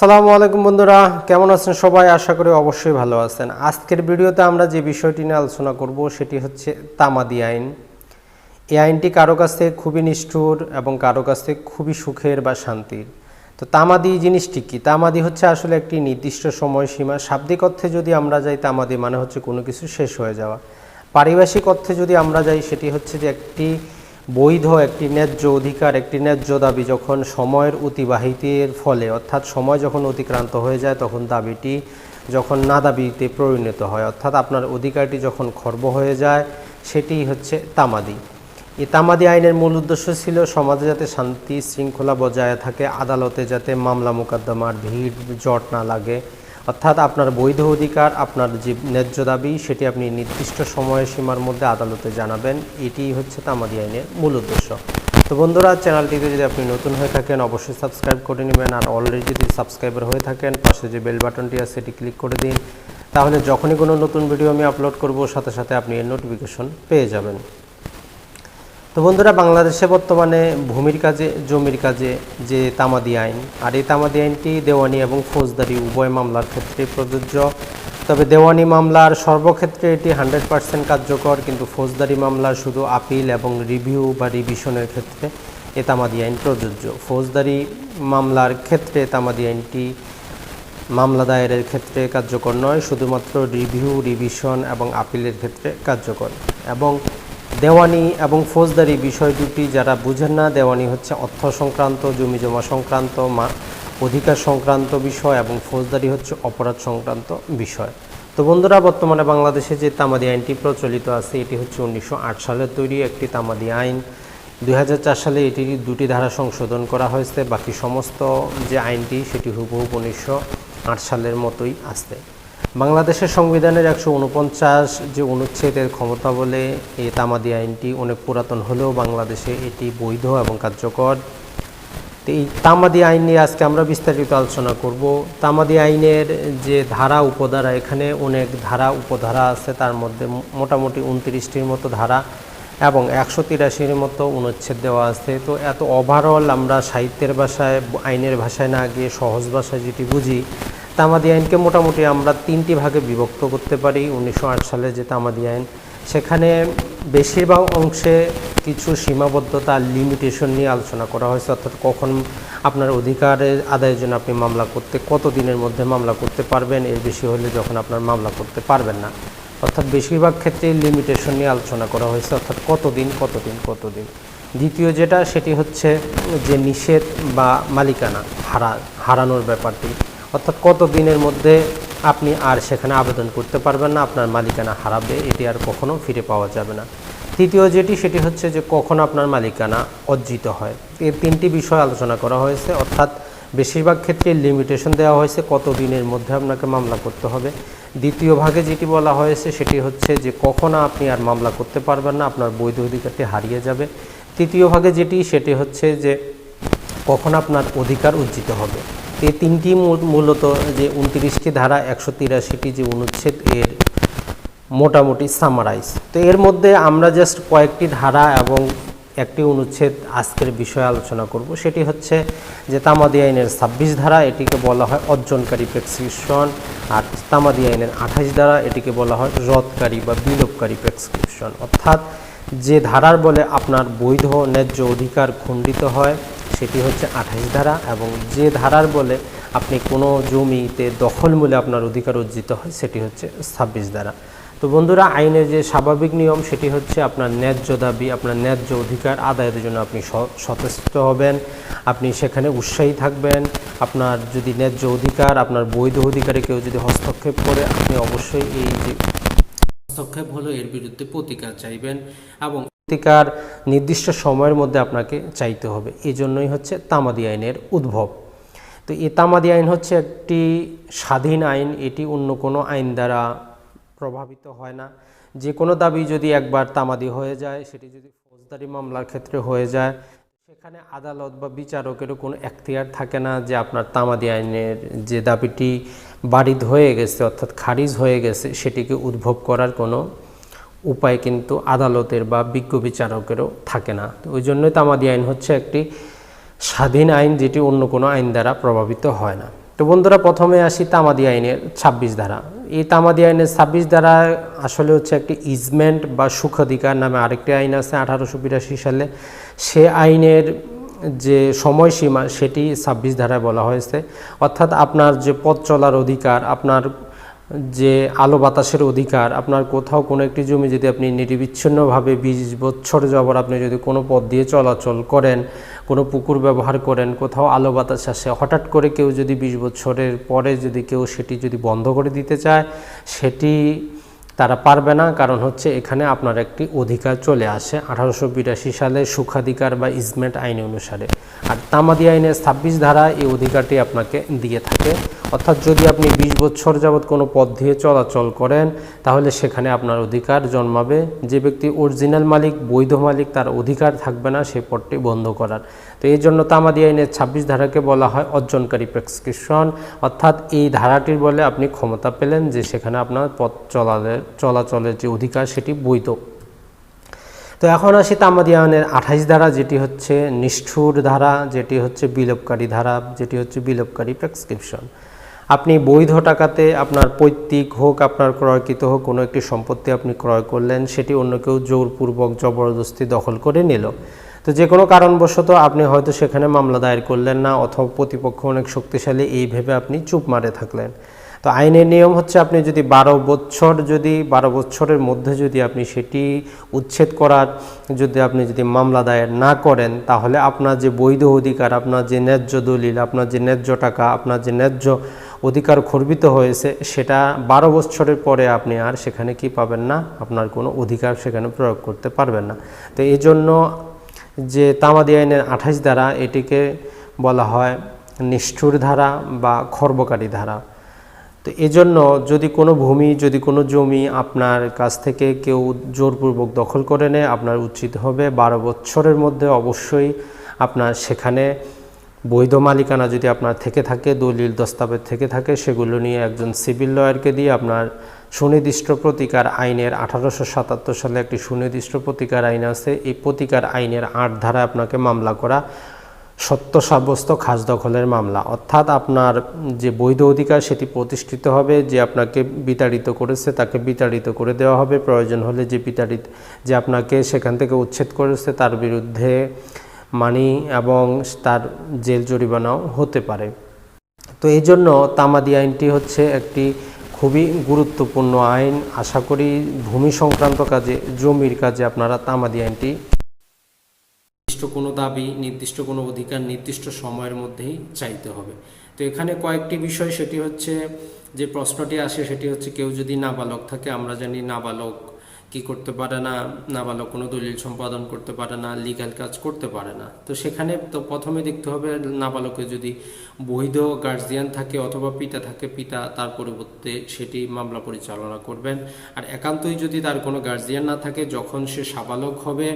সালামু আলাইকুম বন্ধুরা, কেমন আছেন সবাই? আশা করি অবশ্যই ভালো আছেন। আজকের ভিডিওতে আমরা যে বিষয়টি নিয়ে আলোচনা করব সেটি হচ্ছে তামাদি আইন। এই আইনটি কারও কাছ থেকে খুবই নিষ্ঠুর এবং কারও কাছ থেকে খুবই সুখের বা শান্তির। তো তামাদি জিনিসটি কি? তামাদি হচ্ছে আসলে একটি নির্দিষ্ট সময়সীমা। শাব্দিক অর্থে যদি আমরা যাই, তামাদি মানে হচ্ছে কোনো কিছু শেষ হয়ে যাওয়া। পারিভাষিক অর্থে যদি আমরা যাই, সেটি হচ্ছে যে একটি বৈধ একটি ন্যায্য অধিকার, একটি ন্যায্য দাবি যখন সময়ের অতিবাহিতের ফলে, অর্থাৎ সময় যখন অতিক্রান্ত হয়ে যায়, তখন দাবিটি যখন না দাবিতে পরিণত হয়, অর্থাৎ আপনার অধিকারটি যখন খর্ব হয়ে যায়, সেটি হচ্ছে তামাদি। এই তামাদি আইনের মূল উদ্দেশ্য ছিল সমাজে যাতে শান্তি শৃঙ্খলা বজায় থাকে, আদালতে যাতে মামলা, মোকদ্দমার ভিড়, জট না লাগে অর্থাৎ আপনার বৈধ অধিকার, আপনার যে ন্যায্য দাবি, সেটি আপনি নির্দিষ্ট সময়সীমার মধ্যে আদালতে জানাবেন। এটি হচ্ছে তামাদি আইনের মূল উদ্দেশ্য। তো বন্ধুরা, চ্যানেলটিতে যদি আপনি নতুন হয়ে থাকেন, অবশ্যই সাবস্ক্রাইব করে নেবেন। আর অলরেডি যদি সাবস্ক্রাইবার হয়ে থাকেন, পাশে যে বেল বাটনটি আছে সেটি ক্লিক করে দিন। তাহলে যখনই কোনো নতুন ভিডিও আমি আপলোড করব, সাথে সাথে আপনি এর নোটিফিকেশন পেয়ে যাবেন। তো বন্ধুরা, বাংলাদেশে বর্তমানে ভূমির কাজে, জমির কাজে যে তামাদি আইন, আর এই তামাদি আইনটি দেওয়ানি এবং ফৌজদারি, উভয় মামলার ক্ষেত্রে প্রযোজ্য। তবে দেওয়ানি মামলার সর্বক্ষেত্রে এটি হান্ড্রেড পার্সেন্ট কার্যকর, কিন্তু ফৌজদারি মামলার শুধু আপিল এবং রিভিউ বা রিভিশনের ক্ষেত্রে এ তামাদি আইন প্রযোজ্য। ফৌজদারি মামলার ক্ষেত্রে তামাদি আইনটি মামলা দায়েরের ক্ষেত্রে কার্যকর নয়, শুধুমাত্র রিভিউ, রিভিশন এবং আপিলের ক্ষেত্রে কার্যকর। এবং দেওয়ানি এবং ফৌজদারি বিষয় দুটি যারা বুঝেন না, দেওয়ানি হচ্ছে অর্থ সংক্রান্ত, জমি জমা সংক্রান্ত অধিকার সংক্রান্ত বিষয় এবং ফৌজদারি হচ্ছে অপরাধ সংক্রান্ত বিষয়। তো বন্ধুরা, বর্তমানে বাংলাদেশে যে তামাদি আইনটি প্রচলিত আছে, এটি হচ্ছে উনিশশো আট সালের তৈরি একটি তামাদি আইন। দুই হাজার চার সালে এটির দুটি ধারা সংশোধন করা হয়েছে। বাকি সমস্ত যে আইনটি, সেটি হুবহু উনিশশো আট সালের মতোই আসছে। বাংলাদেশের সংবিধানের একশো উনপঞ্চাশ যে অনুচ্ছেদের ক্ষমতা বলে এই তামাদি আইনটি অনেক পুরাতন হলেও বাংলাদেশে এটি বৈধ এবং কার্যকর। এই তামাদি আইন নিয়ে আজকে আমরা বিস্তারিত আলোচনা করব। তামাদি আইনের যে ধারা উপধারা, এখানে অনেক ধারা উপধারা আছে, তার মধ্যে মোটামুটি উনত্রিশটির মতো ধারা এবং একশো তিরাশির মতো অনুচ্ছেদ দেওয়া আছে। তো এত ওভারঅল আমরা সাহিত্যের ভাষায়, আইনের ভাষায় না গিয়ে সহজ ভাষায় যেটি বুঝি তামাদি আইনকে মোটামুটি আমরা তিনটি ভাগে বিভক্ত করতে পারি, উনিশশো আট সালে যে তামাদি আইন। সেখানে বেশিরভাগ অংশে কিছু সীমাবদ্ধতা লিমিটেশন নিয়ে আলোচনা করা হয়েছে, অর্থাৎ কখন আপনার অধিকারের আদায়ের জন্য আপনি মামলা করতে কত দিনের মধ্যে মামলা করতে পারবেন, এর বেশি হলে যখন আপনার মামলা করতে পারবেন না। অর্থাৎ বেশিরভাগ ক্ষেত্রে লিমিটেশন নিয়ে আলোচনা করা হয়েছে, অর্থাৎ কতদিন কতদিন কতদিন। দ্বিতীয় যেটা, সেটি হচ্ছে যে নিষেধ বা মালিকানা, হারা, হারানোর ব্যাপারটি। অর্থাৎ কত দিনের মধ্যে আপনি আর সেখানে আবেদন করতে পারবেন না, আপনার মালিকানা হারাবে, এটি আর কখনো ফিরে পাওয়া যাবে না। তৃতীয় যেটি, সেটি হচ্ছে যে কখন আপনার মালিকানা অর্জিত হয়। এই তিনটি বিষয় আলোচনা করা হয়েছে। অর্থাৎ বেশিরভাগ ক্ষেত্রে লিমিটেশন দেওয়া হয়েছে কত দিনের মধ্যে আপনাকে মামলা করতে হবে। দ্বিতীয় ভাগে যেটি বলা হয়েছে, সেটি হচ্ছে যে কখন আপনি আর মামলা করতে পারবেন না, আপনার বৈধ অধিকারটি হারিয়ে যাবে। তৃতীয় ভাগে যেটি, সেটি হচ্ছে যে কখন আপনার অধিকার অর্জিত হবে। এই তিনটি মূলত যে উনত্রিশটি ধারা, একশো তিরাশিটি যে অনুচ্ছেদ, এর মোটামুটি সামারাইজ তো এর মধ্যে আমরা জাস্ট কয়েকটি ধারা এবং একটি অনুচ্ছেদ আজকের বিষয়ে আলোচনা করব। সেটি হচ্ছে যে তামাদি আইনের ছাব্বিশ ধারা, এটিকে বলা হয় অর্জনকারী প্রেসক্রিপশন আর তামাদি আইনের আঠাশ ধারা, এটিকে বলা হয় রদকারী বা বিলোপকারী প্রেসক্রিপশন অর্থাৎ যে ধারার বলে আপনার বৈধ ন্যায্য অধিকার খণ্ডিত হয় সেটি হচ্ছে আঠাশ ধারা এবং যে ধারার বলে আপনি কোনো জমিতে দখল মূলে আপনার অধিকার অর্জিত হয়, সেটি হচ্ছে ছাব্বিশ ধারা। তো বন্ধুরা, আইনের যে স্বাভাবিক নিয়ম, সেটি হচ্ছে আপনার ন্যায্য দাবি, আপনার ন্যায্য অধিকার আদায়ের জন্য আপনি সচেষ্ট হবেন, আপনি সেখানে উৎসাহী থাকবেন, আপনার যদি ন্যায্য অধিকার, আপনার বৈধ অধিকারে কেউ যদি হস্তক্ষেপ করে, আপনি অবশ্যই এই যে হস্তক্ষেপ হলো এর বিরুদ্ধে প্রতিকার চাইবেন এবং প্রতিকার নির্দিষ্ট সময়ের মধ্যে আপনাকে চাইতে হবে। এই জন্যই হচ্ছে তামাদি আইনের উদ্ভব। তো এই তামাদি আইন হচ্ছে একটি স্বাধীন আইন, এটি অন্য কোনো আইন দ্বারা প্রভাবিত হয় না। যে কোনো দাবি যদি একবার তামাদি হয়ে যায়, সেটি যদি ফৌজদারি মামলার ক্ষেত্রে হয়ে যায়, সেখানে আদালত বা বিচারকেরও কোনো এখতিয়ার থাকে না যে আপনার তামাদি আইনের যে দাবিটি বারিদ হয়ে গেছে, অর্থাৎ খারিজ হয়ে গেছে, সেটিকে উদ্ভব করার কোনো উপায় কিন্তু আদালতের বা বিজ্ঞ বিচারকেরও থাকে না। তো ওই জন্যই তামাদি আইন হচ্ছে একটি স্বাধীন আইন যেটি অন্য কোনো আইন দ্বারা প্রভাবিত হয় না। তো বন্ধুরা, প্রথমে আসি তামাদি আইনের ছাব্বিশ ধারা। এই তামাদি আইনের ছাব্বিশ ধারা আসলে হচ্ছে একটি ইজমেন্ট বা সুখাধিকার নামে আরেকটি আইন আছে আঠারোশো বিরাশি সালে। সে আইনের যে সময়সীমা সেটি ছাব্বিশ ধারায় বলা হয়েছে। অর্থাৎ আপনার যে পথ চলার অধিকার, আপনার যে আলো বাতাসের অধিকার, আপনার কোথাও কোনো একটি জমি যদি আপনি নিরবিচ্ছিন্নভাবে বিশ বছর যাবর আপনি যদি কোনো পথ দিয়ে চলাচল করেন, কোনো পুকুর ব্যবহার করেন, কোথাও আলো বাতাস আসে, হঠাৎ করে কেউ যদি বিশ বছরের পরে যদি কেউ সেটি যদি বন্ধ করে দিতে চায়, সেটি তারা পারবে না। কারণ হচ্ছে এখানে আপনার একটি অধিকার চলে আসে আঠারোশো বিরাশি সালে সুখাধিকার বা ইজমেট আইন অনুসারে। আর তামাদি আইনের ছাব্বিশ ধারা এই অধিকারটি আপনাকে দিয়ে থাকে। অর্থাৎ যদি আপনি বিশ বছর যাবৎ কোনো পথ দিয়ে চলাচল করেন, তাহলে সেখানে আপনার অধিকার জন্মাবে। যে ব্যক্তি অরিজিনাল মালিক, বৈধ মালিক, তার অধিকার থাকবে না সে পথটি বন্ধ করার। তো এই জন্য তামাদি আইনের ছাব্বিশ ধারাকে বলা হয় অর্জনকারী প্রেসক্রিপশন। অর্থাৎ এই ধারাটির বলে আপনি ক্ষমতা পেলেন যে সেখানে আপনার পথ চলালের চলাচলের যে অধিকার সেটি বৈধ। তো এখন আসি তামাদি আইনের আঠাইশ ধারা, যেটি হচ্ছে নিষ্ঠুর ধারা, যেটি হচ্ছে বিলোপকারী ধারা, যেটি হচ্ছে বিলোপকারী প্রেসক্রিপশন। আপনি বৈধ টাকাতে আপনার পৈতৃক হোক, আপনার ক্রয়কৃত হোক, কোনো একটি সম্পত্তি আপনি ক্রয় করলেন, সেটি অন্য কেউ জোরপূর্বক জবরদস্তি দখল করে নিল। তো যে কোনো কারণবশত আপনি হয়তো সেখানে মামলা দায়ের করলেন না, অথবা প্রতিপক্ষ অনেক শক্তিশালী, এই ভেবে আপনি চুপ মারে থাকলেন। তো আইনের নিয়ম হচ্ছে আপনি যদি বারো বছর যদি, বারো বছরের মধ্যে যদি আপনি সেটি উচ্ছেদ করার, যদি আপনি যদি মামলা দায়ের না করেন, তাহলে আপনার যে বৈধ অধিকার, আপনার যে ন্যায্য দলিল, আপনার যে ন্যায্য টাকা, আপনার যে ন্যায্য অধিকার খর্বিত হয়েছে, সেটা বারো বছরের পরে আপনি আর সেখানে কি পাবেন না, আপনার কোনো অধিকার সেখানে প্রয়োগ করতে পারবেন না। তো এই জন্য যে তামাদি আইনের আঠাশ ধারা, এটিকে বলা হয় নিষ্ঠুর ধারা বা খর্বকারী ধারা। তো এজন্য যদি কোনো ভূমি, যদি কোনো জমি আপনার কাছ থেকে কেউ জোরপূর্বক দখল করে নেয়, আপনার উচিত হবে বারো বছরের মধ্যে অবশ্যই আপনার সেখানে বৈধ মালিকানা যদি আপনার থেকে থাকে, দলিল দস্তাবেজ থেকে থাকে, সেগুলো নিয়ে একজন সিভিল লয়ারকে দিয়ে আপনার সুনির্দিষ্ট প্রতিকার আইনের আঠারোশো সাতাত্তর সালে একটি সুনির্দিষ্ট প্রতিকার আইন আছে। এই প্রতিকার আইনের আট ধারা আপনাকে মামলা করা সত্য সাব্যস্ত খাস দখলের মামলা। অর্থাৎ আপনার যে বৈধ অধিকার সেটি প্রতিষ্ঠিত হবে, যে আপনাকে বিতাড়িত করেছে তাকে বিতাড়িত করে দেওয়া হবে। প্রয়োজন হলে যে বিতাড়িত, যে আপনাকে সেখান থেকে উচ্ছেদ করেছে তার বিরুদ্ধে মানি এবং তার জেল জরিমানাও হতে পারে। তো এই জন্য তামাদি আইনটি হচ্ছে একটি খুবই গুরুত্বপূর্ণ আইন। আশা করি ভূমি সংক্রান্ত কাজে, জমির কাজে আপনারা তামাদি আইনটি নির্দিষ্ট কোনো দাবি, নির্দিষ্ট কোনো অধিকার, নির্দিষ্ট সময়ের মধ্যেই চাইতে হবে। তো এখানে কয়েকটি বিষয়, সেটি হচ্ছে যে প্রশ্নটি আসে, সেটি হচ্ছে কেউ যদি নাবালক থাকে, আমরা জানি নাবালক কি করতে পারে না, নাবালক কোনো দলিল সম্পাদন করতে পারে না লিগ্যাল কাজ করতে পারে না। তো সেখানে তো প্রথমে দেখতে হবে নাবালকে যদি বৈধ গার্জিয়ান থাকে অথবা পিতা থাকে, পিতা তার পরিবর্তে সেটি মামলা পরিচালনা করবেন। আর একান্তই যদি তার কোনো গার্জিয়ান না থাকে, যখন সে সাবালক হবে,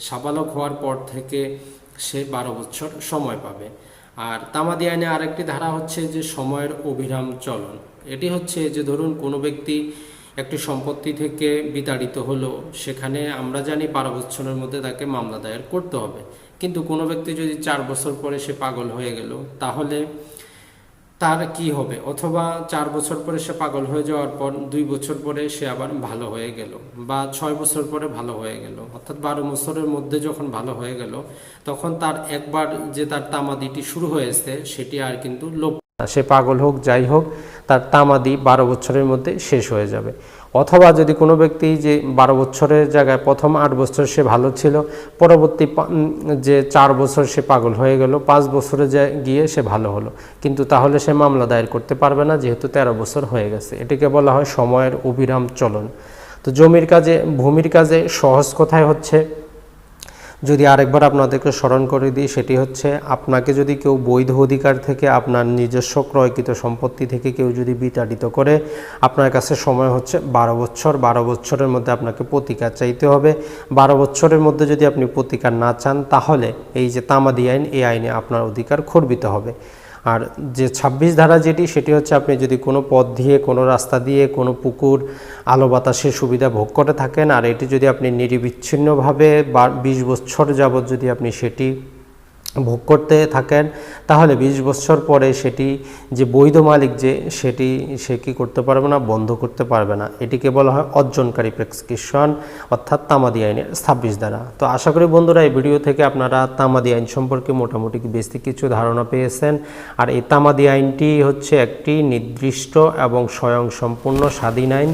সাবালক হওয়ার পর থেকে সে বারো বছর সময় পাবে। আর তামাদি আইনে আরেকটি ধারা হচ্ছে যে, সময়ের অবিরাম চলন। এটি হচ্ছে যে, ধরুন কোনো ব্যক্তি একটি সম্পত্তি থেকে বিতাড়িত হলো, সেখানে আমরা জানি বারো বছরের মধ্যে তাকে মামলা দায়ের করতে হবে। কিন্তু কোনো ব্যক্তি যদি চার বছর পরে সে পাগল হয়ে গেল, তাহলে তার কি হবে? অথবা চার বছর পরে সে পাগল হয়ে যাওয়ার পর দুই বছর পরে সে আবার ভালো হয়ে গেল বা ছয় বছর পরে ভালো হয়ে গেল। অর্থাৎ বারো বছরের মধ্যে যখন ভালো হয়ে গেল, তখন তার একবার যে তার তামাদিটি শুরু হয়েছে, সেটি আর কিন্তু লোপ সে পাগল হোক, যাই হোক, তার তামাদি বারো বছরের মধ্যে শেষ হয়ে যাবে। অথবা যদি কোনো ব্যক্তি যে বারো বছরের জায়গায় প্রথম আট বছর সে ভালো ছিল, পরবর্তী যে চার বছর সে পাগল হয়ে গেল, পাঁচ বছরে গিয়ে সে ভালো হলো। কিন্তু তাহলে সে মামলা দায়ের করতে পারবে না, যেহেতু তেরো বছর হয়ে গেছে। এটিকে বলা হয় সময়ের অবিরাম চলন। তো জমির কাজে, ভূমির কাজে সহজ কথায় হচ্ছে যদি আরেকবার আপনাদেরকে স্মরণ করে দিই, সেটি হচ্ছে আপনাকে যদি কেউ বৈধ অধিকার থেকে আপনার নিজস্ব ক্রয়কৃত সম্পত্তি থেকে কেউ যদি বিতাড়িত করে, আপনার কাছে সময় হচ্ছে বারো বছর। বারো বছরের মধ্যে আপনাকে প্রতিকার চাইতে হবে। বারো বছরের মধ্যে যদি আপনি প্রতিকার না চান, তাহলে এই যে তামাদি আইন, এই আইনে আপনার অধিকার খর্বিত হবে। আর যে ২৬ ধারা যেটি, সেটি হচ্ছে আপনি যদি কোনো পথ দিয়ে, কোনো রাস্তা দিয়ে, কোনো পুকুর, আলো বাতাসের সুবিধা ভোগ করে থাকেন, আর এটি যদি আপনি নিরিবিচ্ছিন্নভাবে বা বিশ বছর যাবৎ যদি আপনি সেটি ভোগ করতে থাকেন, তাহলে বিশ বছর পরে সেটি যে বৈধ মালিক যে, সেটি সে কি করতে পারবে না, বন্ধ করতে পারবে না। এটিকে বলা হয় অর্জনকারী প্রেসক্রিপশন, অর্থাৎ তামাদি আইনের ছাব্বিশ দ্বারা। তো আশা করি বন্ধুরা, এই ভিডিও থেকে আপনারা তামাদি আইন সম্পর্কে মোটামুটি বেসিক কিছু ধারণা পেয়েছেন। আর এই তামাদি আইনটি হচ্ছে একটি নির্দিষ্ট এবং স্বয়ংসম্পূর্ণ স্বাধীন আইন।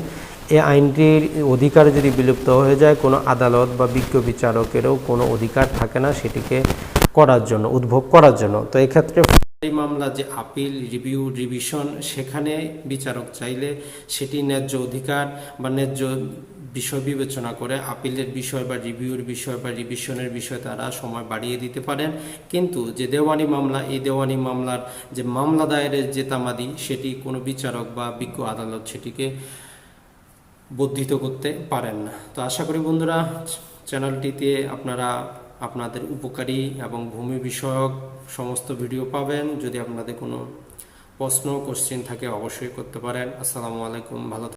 এই আইনটির অধিকার যদি বিলুপ্ত হয়ে যায়, কোনো আদালত বা বিজ্ঞ বিচারকেরও কোনো অধিকার থাকে না সেটিকে করার জন্য, উদ্ভব করার জন্য। তো এক্ষেত্রে এই মামলা যে আপিল, রিভিউ, রিভিশন, সেখানে বিচারক চাইলে সেটি ন্যায্য অধিকার বা ন্যায্য বিষয় বিবেচনা করে আপিলের বিষয় বা রিভিউর বিষয় বা রিভিশনের বিষয় তারা সময় বাড়িয়ে দিতে পারেন। কিন্তু যে দেওয়ানি মামলা, এই দেওয়ানি মামলার যে মামলা দায়েরের যে তামাদি, সেটি কোনো বিচারক বা বিজ্ঞ আদালত সেটিকে বর্ধিত করতে পারেন না। তো আশা করি বন্ধুরা চ্যানেলটিতে আপনারা আপনাদের উপকারী এবং ভূমি বিষয়ক সমস্ত ভিডিও পাবেন যদি আপনাদের কোনো প্রশ্ন কোশ্চেন থাকে, অবশ্যই করতে পারেন আসসালামু আলাইকুম, ভালো।